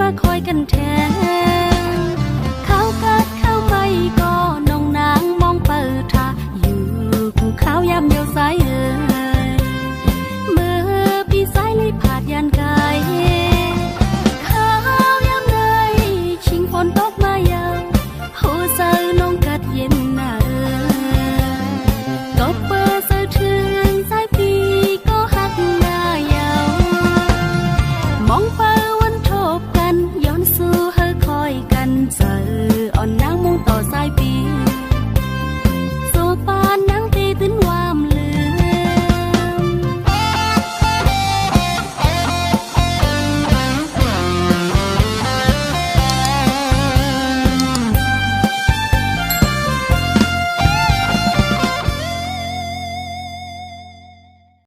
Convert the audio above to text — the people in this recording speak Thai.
มาคอยกันแทนเขาเกิดเข้าไม่ก็น้องนางมองเปิดทาอยู่ภูเขายามเดียวสาย